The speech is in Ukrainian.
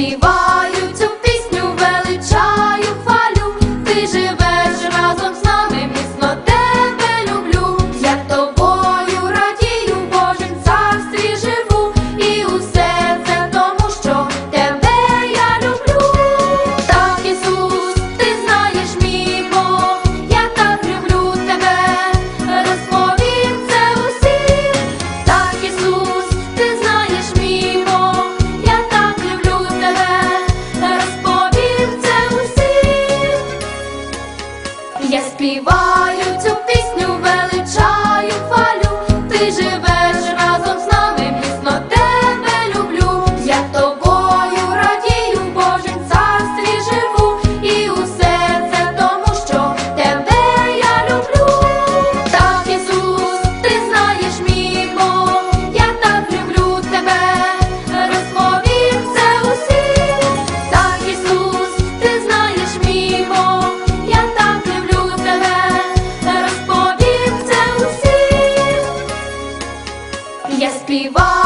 заспівай. співаю цю пісню, величаю хвалю, ти живеш разом з нами, міцно тебе люблю, я то. happy wife.